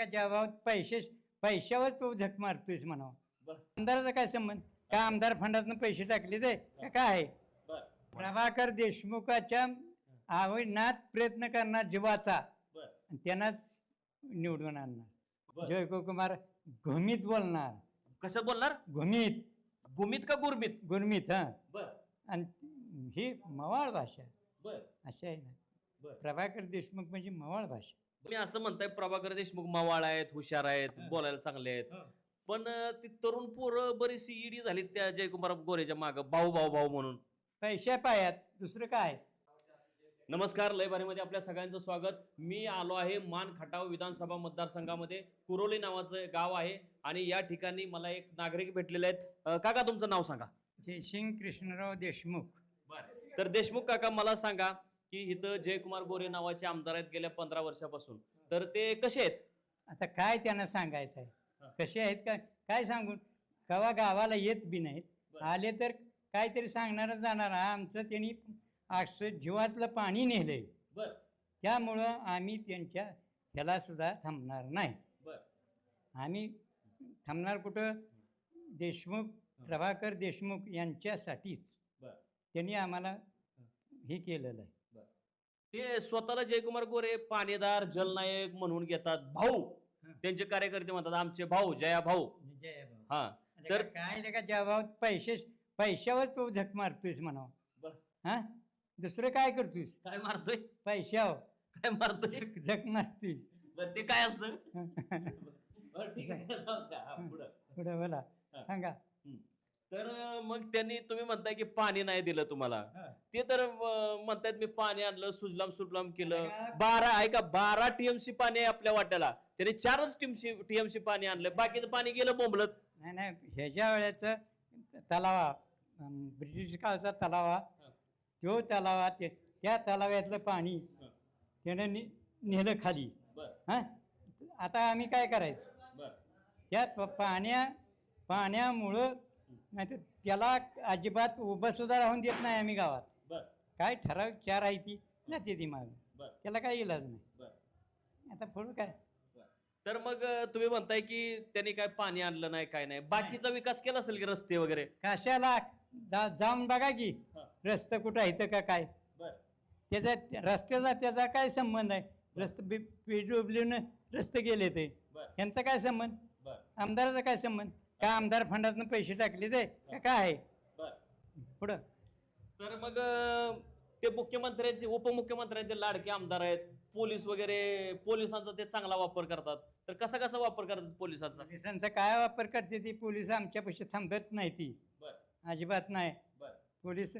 का जबाब पैसे पैशावर तू झक मारतोयस म्हणावं. बर. आमदाराचा काय संबंध? का आमदार फंडातनं पैसे टाकले ते? का काय? आहे बर. प्रभाकर देशमुखाच्या आवडीनात प्रयत्न करणार जीवाचा. बर. आणि त्यांनाच निवडून आणणार. बर. जयकुमार घुमीत बोलणार. कसं बोलणार? घुमीत. गुमित का गुरमित? गुरमीत हा. बर. आणि ही मवाळ भाषा. बर. अशी आहे ना. बर. प्रभाकर देशमुख म्हणजे मवाळ भाषा. तुम्ही असं म्हणताय प्रभाकर देशमुख मवाळ आहेत हुशार आहेत. बोलायला चांगले आहेत. पण ती तरुण पोरं बरीचशी ईडी झाली त्या जयकुमार गोरेच्या माग. भाऊ भाऊ भाऊ म्हणून. पैशा पायात दुसरं काय? नमस्कार लयबारीमध्ये आपल्या सगळ्यांचं स्वागत. मी आलो आहे मान खटाव विधानसभा मतदारसंघामध्ये. कुरोली नावाचं गाव आहे आणि या ठिकाणी मला एक नागरिक भेटलेले आहेत. काका तुमचं नाव सांगा. जयसिंग कृष्णराव देशमुख. तर देशमुख काका मला सांगा की इथं जयकुमार गोरे नावाचे आमदार आहेत गेल्या पंधरा वर्षापासून. तर ते कसे आहेत? आता काय त्यांना सांगायचं. आहे कसे आहेत का? काय सांगून कवा गावाला येत बी नाहीत. आले तर काहीतरी सांगणारच जाणार. आमचं त्यांनी जीवातलं पाणी नेलंय. बर. त्यामुळं आम्ही त्यांच्या ह्याला सुद्धा थांबणार नाही. बर. आम्ही थांबणार कुठं? देशमुख प्रभाकर देशमुख यांच्यासाठीच. त्यांनी आम्हाला हे केलेलं आहे. ते स्वतःला जयकुमार गोरे पाणीदार जलनायक म्हणून घेतात. भाऊ. त्यांचे कार्यकर्ते म्हणतात आमचे भाऊ जया भाऊ. हा. तर तर- काय लेका जबाब पैसे पैशावर तू झक मारतोयस म्हणावं. बर. हा? दुसरं काय करतोयस? काय मारतोय? पैशावर. काय मारतोय? झक मारतोयस. बरं, ते काय असतं? पुढे बरं, ठीक आहे. जाऊ द्या. हा, पुढं. बोला. सांगा. तर मग त्यांनी तुम्ही म्हणताय की पाणी नाही दिलं तुम्हाला. ते तर म्हणतायत मी पाणी आणलं सुजलाम सुफलाम केलं. बारा ऐका बारा टीएमसी पाणी आहे आपल्या वाट्याला. त्याने चारच टीएमसी टीएमसी पाणी आणलं. बाकीचं पाणी गेलं बोंबलत. नाही नाही ह्याच्या वेळेचं तलावा ब्रिटिश काळचा तलावा तो तलावा त्या तलाव्यातलं पाणी. त्यानं नेलं खाली. हां? आता आम्ही काय करायचं? त्या पाण्या पाण्यामुळं नाही तर त्याला अजिबात उभं सुद्धा राहून देत नाही आम्ही गावात. बर. काय ठराविक चार आहे ती. जाते ती माग. बर. त्याला काय इलाज नाही. बर. आता पुढं काय? तर मग अं, तुम्ही म्हणताय की त्यांनी काय पाणी आणलं नाही काय नाही. बाकीचा विकास केला असेल की रस्ते वगैरे? कशाला? जा जाऊन बघा की हा. रस्ता कुठं आहे का काय? बर. त्याचा रस्त्याचा त्याचा काय संबंध आहे? रस्ते पीडब्ल्यूनं रस्ते गेले ते. बर. यांचा काय संबंध? बर. आमदाराचा काय संबंध? का आमदार फंडातनं पैसे टाकले ते? का काय आहे? बर. पुढं. तर मग अं, ते मुख्यमंत्र्यांचे उपमुख्यमंत्र्यांचे लाडके आमदार आहेत. पोलीस वगैरे पोलिसांचा ते चांगला वापर करतात. तर कसा कसा वापर करतात पोलिसांचा? पोलिसांचा काय वापर करते ती? पोलीस आमच्यापाशी थांबत नाही ती. बर. अजिबात नाही. बर. पोलीस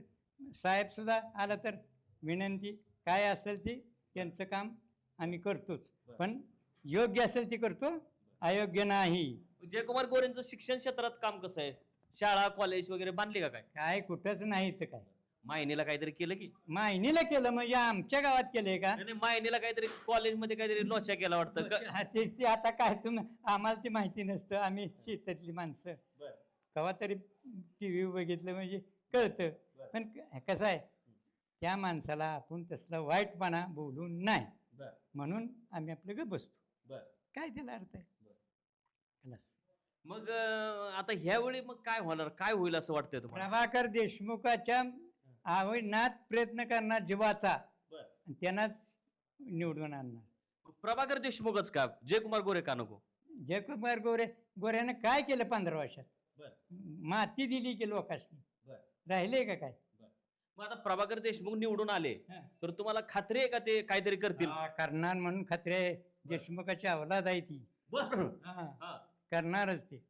साहेब सुद्धा आला तर विनंती काय असेल ती त्यांचं काम आम्ही करतोच. पण योग्य असेल ती करतो अयोग्य नाही. जयकुमार गोरेंचं शिक्षण क्षेत्रात काम कसं आहे? शाळा कॉलेज वगैरे बांधली का काय? काय कुठंच नाही तर काय. मायनीला काहीतरी केलं की? मायनीला केलं म्हणजे आमच्या गावात केलंय का? नाही, नाही, मायनीला काहीतरी कॉलेजमध्ये काहीतरी लोचा केला वाटतं. क- हा, ते ते आता काय तुम आम्हाला ती माहिती नसतं. आम्ही शेतातली माणसं. केव्हा तरी टी व्ही बघितलं म्हणजे कळतं. पण क- कसं आहे त्या माणसाला आपण तसला वाईटपणा बोलून नाही. म्हणून आम्ही आपलं ग बसतो. काय त्याला अर्थ आहे? मग अं, आता ह्यावेळी मग काय होणार? काय होईल असं वाटतंय तुम्हाला? प्रभाकर देशमुखाच्या आवडीनात प्रयत्न करणार जीवाचा. आणि त्यांनाच निवडून आणणार. प्रभाकर देशमुखच का? जयकुमार गोरे का नको? जयकुमार गोरे गोऱ्यानं काय केलं पंधरा वर्षात? बर. माती दिली की लोकांनी. बर. राहिले का काय? मग आता प्रभाकर देशमुख निवडून आले हा. तर तुम्हाला खात्री आहे का ते काहीतरी करतील? हा, करणार म्हणून खत्रे देशमुखाची अवलाद आहे ती. बर. हा, करणारच ते.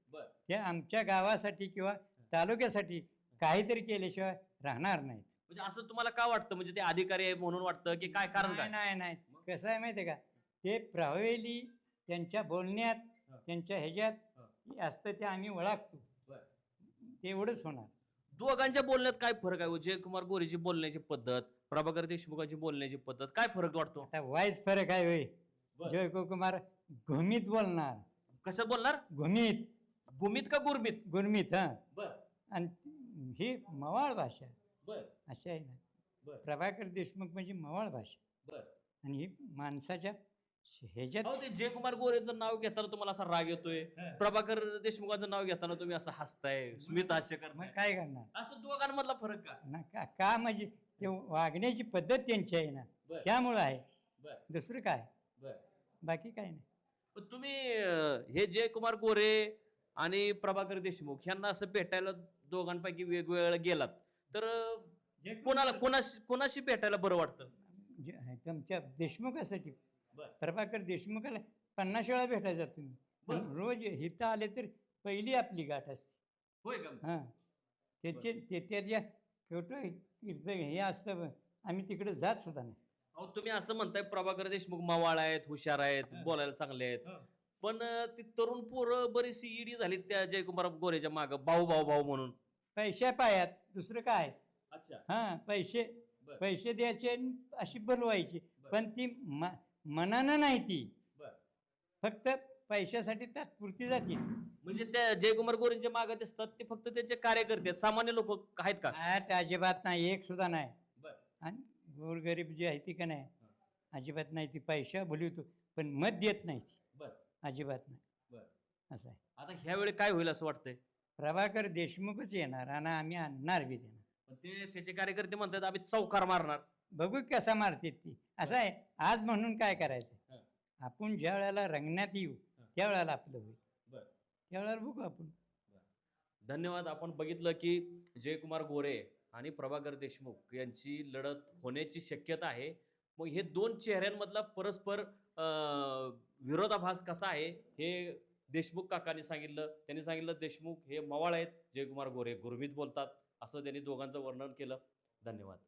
ते आमच्या गावासाठी किंवा तालुक्यासाठी काहीतरी केल्याशिवाय राहणार नाहीत. म्हणजे असं तुम्हाला का वाटतं? म्हणजे ते अधिकारी आहे म्हणून वाटतं की काय कारण नाही काय नाही. नाही कसं आहे माहिती आहे का? ते प्रभावेली त्यांच्या बोलण्यात. त्यांच्या ह्याच्यात असतं ते आम्ही ओळखतो. ते एवढंच होणार. दोघांच्या बोलण्यात काय फरक आहे? हो? जयकुमार गोरेची बोलण्याची पद्धत प्रभाकर देशमुखाची बोलण्याची पद्धत काय फरक वाटतो? आता वाईच फरक आहे होय. जयकुमार घुमीत बोलणार. कसं बोलणार? घुमीत गुमित का गुरमित? गुरमीत हा. बर. आणि ही मवाळ भाषा. बर. अशी आहे ना. बर. प्रभाकर देशमुख म्हणजे मवाळ भाषा. बर. आणि ही माणसाच्या ह्याच्यात ते जयकुमार गोरेचं नाव घेताना तुम्हाला असा राग येतोय. हा. प्रभाकर देशमुखांचं नाव घेताना तुम्ही असं हसताय. स्मित हास्य मग करताय काय करणार? असं दोघांमधला फरक का? ना का का म्हणजे ते वागण्याची पद्धत त्यांची आहे ना. बर. त्यामुळं आहे. बर. दुसरं काय? बर. बाकी काय नाही. तुम्ही हे जयकुमार गोरे आणि प्रभाकर देशमुख यांना असं भेटायला दोघांपैकी वेगवेगळ्या गेलात तर कोणाला कोणाशी कोणाशी भेटायला बरं वाटतं? जे- तुमच्या देशमुखासाठी. प्रभाकर देशमुखाला पन्नास वेळा भेटायचा तुम्ही. बर. रोज इथं आले तर पहिली आपली गाठ असते. होय का? हां. त्याचे ते त्याच्या कुठं कीर्तन हे असतं आम्ही तिकडे जात सुद्धा नाही. अहो तुम्ही असं म्हणताय प्रभाकर देशमुख मवाळ आहेत हुशार आहेत. बोलायला चांगले आहेत हा. पण अं, ती तरुण पोरं बरीचशी ईडी झाली त्या जयकुमार गोरेच्या माग भाऊ भाऊ भाऊ म्हणून पैशा पायात दुसरं काय अच्छा हां पैसे बर. पैसे द्यायचे आणि अशी बोलवायची बर. पण ती म- मनानं नाही ती बर. फक्त पैशासाठी तात्पुरती जाते म्हणजे त्या जयकुमार गोरेंच्या मागे ते असतात ते फक्त त्यांचे कार्यकर्ते आहेत सामान्य लोक आहेत का अजिबात नाही एक सुद्धा नाही बर. आणि गोरगरीब जी आहे ती का नाही? अजिबात नाही ती पैसा बोलवतो पण मत देत नाही ती. बर. अजिबात नाही. बर. असं आहे. आता ह्या वेळी काय होईल असं वाटतंय? प्रभाकर देशमुखच येणार आणि आम्ही आणणार बी देणार. पण ते त्याचे कार्यकर्ते म्हणतात आम्ही चौकार मारणार. बघू कसा मारते ती. असं आहे. आज म्हणून काय करायचं हं. आपण ज्या वेळेला रंगण्यात येऊ हं. त्या वेळेला आपलं होईल. बर. त्या वेळेला बघू आपण. धन्यवाद. आपण बघितलं की जयकुमार गोरे आणि प्रभाकर देशमुख यांची लढत होण्याची शक्यता आहे. मग हे दोन चेहऱ्यांमधला परस्पर विरोधाभास कसा आहे हे देशमुख काकांनी सांगितलं. त्यांनी सांगितलं देशमुख हे मवाळ आहेत. जयकुमार गोरे गुरमीत बोलतात. असं त्यांनी दोघांचं वर्णन केलं. धन्यवाद.